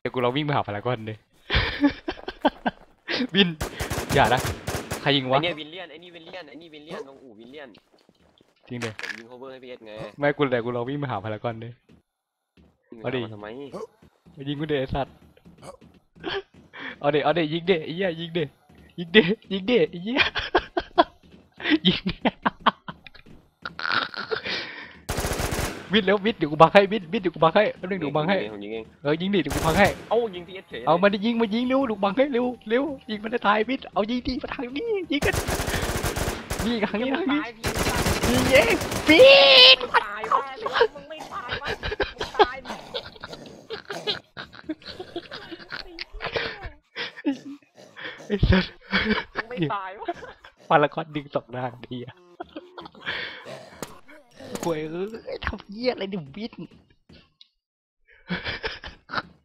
เดี๋ยวกูลองวิ่งไปหาพารากอนดิวิน อย่านะ ใครยิงไอวะ เนี่ยวินเลียนไอนี่วินเลียนไอนี่วินเลียนตรงอู่วินเลียนจริงเดยผมยิงโคเวอร์ให้พีเอสไงไม่กูแต่กูลองวิ่งไปหาพารากอนดิเอาดิ ทำไมมายิงกูเดไอ้สัตว์ เอาเดเอาเดยิงเดไอ้เหี้ยยิงเด ยิงเดยิงเดไอ้เหี้ยยิงเดวินแล้ววินเดี๋ยวกูบังให้วินวินเดี๋ยวกูบังให้แป๊บนึงเดี๋ยวกูบังให้ผมยิงเองเออยิงดิเดี๋ยวกูบังให้เอ้ายิงพีเอสเฉยเอามันยิงมายิงเร็วลูกบังให้เร็วเร็วยิงมันจะตายวินเอายิงดิมาทางนี้ยิงกันนี่ทางนี้ทางนี้ตายพี่ยิงเองวิน ตายวะมึงไม่ตายวะมึงตายดิ ไอ้สัสมึงไม่ตายวะพารากอนดึงสองด้านดีอะโวยเอ้ยทำเหี้ยอะไรเนี่ยวิน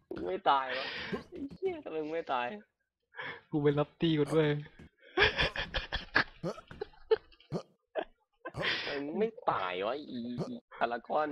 มึงไม่ตายวะไอ้เหี้ยทำไมมึงไม่ตาย กูไปรับตีกันด้วยทำไมมึงไม่ตายวะอีอีพารากอน